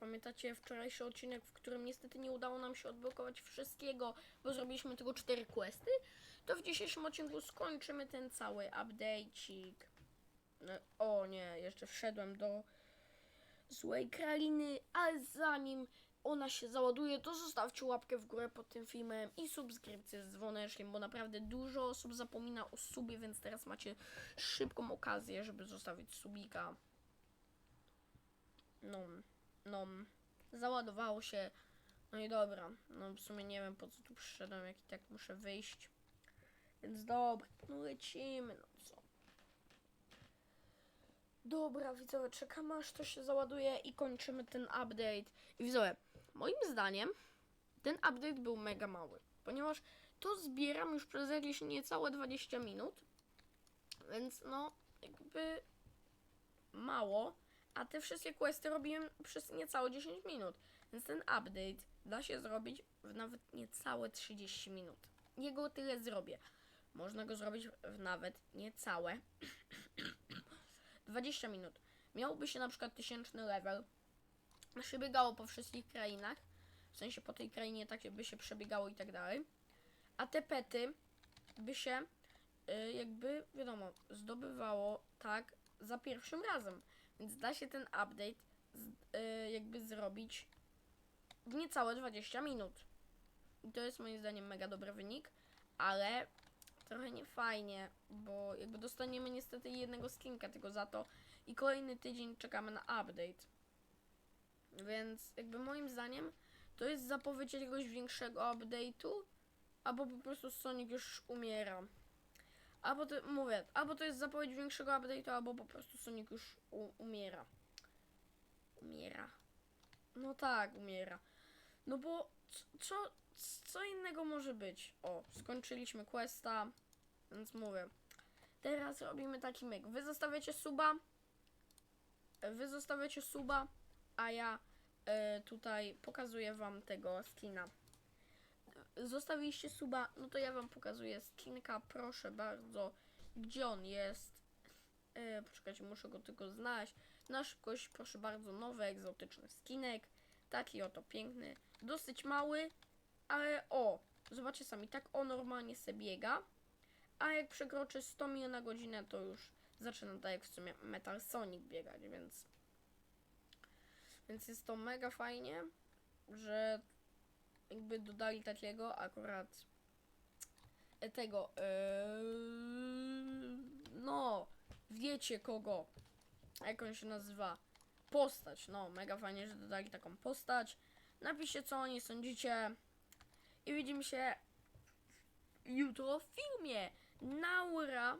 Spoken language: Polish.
pamiętacie wczorajszy odcinek, w którym niestety nie udało nam się odblokować wszystkiego, bo zrobiliśmy tylko cztery questy, to w dzisiejszym odcinku skończymy ten cały update'cik. No, o nie, jeszcze wszedłem do złej kraliny, ale zanim ona się załaduje, to zostawcie łapkę w górę pod tym filmem i subskrypcję z dzwoneczkiem, bo naprawdę dużo osób zapomina o subie, więc teraz macie szybką okazję, żeby zostawić subika. No, no, załadowało się. No i dobra, no w sumie nie wiem po co tu przyszedłem, jak i tak muszę wyjść. Więc dobra, no lecimy, no co. Dobra, widzowie, czekamy aż to się załaduje i kończymy ten update. I widzowie, moim zdaniem ten update był mega mały, ponieważ to zbieram już przez jakieś niecałe 20 minut, więc no, jakby mało, a te wszystkie questy robiłem przez niecałe 10 minut, więc ten update da się zrobić w nawet niecałe 30 minut. Jego tyle zrobię. Można go zrobić w nawet niecałe 20 minut. Miałby się na przykład tysięczny level, się biegało po wszystkich krainach, w sensie po tej krainie tak by się przebiegało i tak dalej, a te pety by się y, jakby, wiadomo, zdobywało tak za pierwszym razem, więc da się ten update z, y, jakby zrobić w niecałe 20 minut. I to jest moim zdaniem mega dobry wynik, ale trochę nie fajnie, bo jakby dostaniemy niestety jednego skinka tylko za to i kolejny tydzień czekamy na update. Więc jakby moim zdaniem to jest zapowiedź jakiegoś większego update'u, albo po prostu Sonic już umiera. Albo to, mówię, albo to jest zapowiedź większego update'u, albo po prostu Sonic już u, umiera. Umiera. No tak, umiera. No bo co, co innego może być? O, skończyliśmy questa, więc mówię. Teraz robimy taki myk. Wy zostawiacie suba, wy zostawiacie suba, a ja e, tutaj pokazuję wam tego skina. Zostawiliście suba, no to ja wam pokazuję skinka, proszę bardzo. Gdzie on jest? E, poczekajcie, muszę go tylko znaleźć. Na szybkość, proszę bardzo, nowy, egzotyczny skinek. Taki oto piękny. Dosyć mały, ale o, zobaczcie sami, tak o normalnie se biega. A jak przekroczy 100 mil na godzinę, to już zaczyna tak jak w sumie Metal Sonic biegać, więc... Więc jest to mega fajnie, że jakby dodali takiego akurat e, tego yy, no wiecie kogo jak on się nazywa postać. No mega fajnie, że dodali taką postać. Napiszcie co o niej sądzicie. I widzimy się jutro w filmie. Naura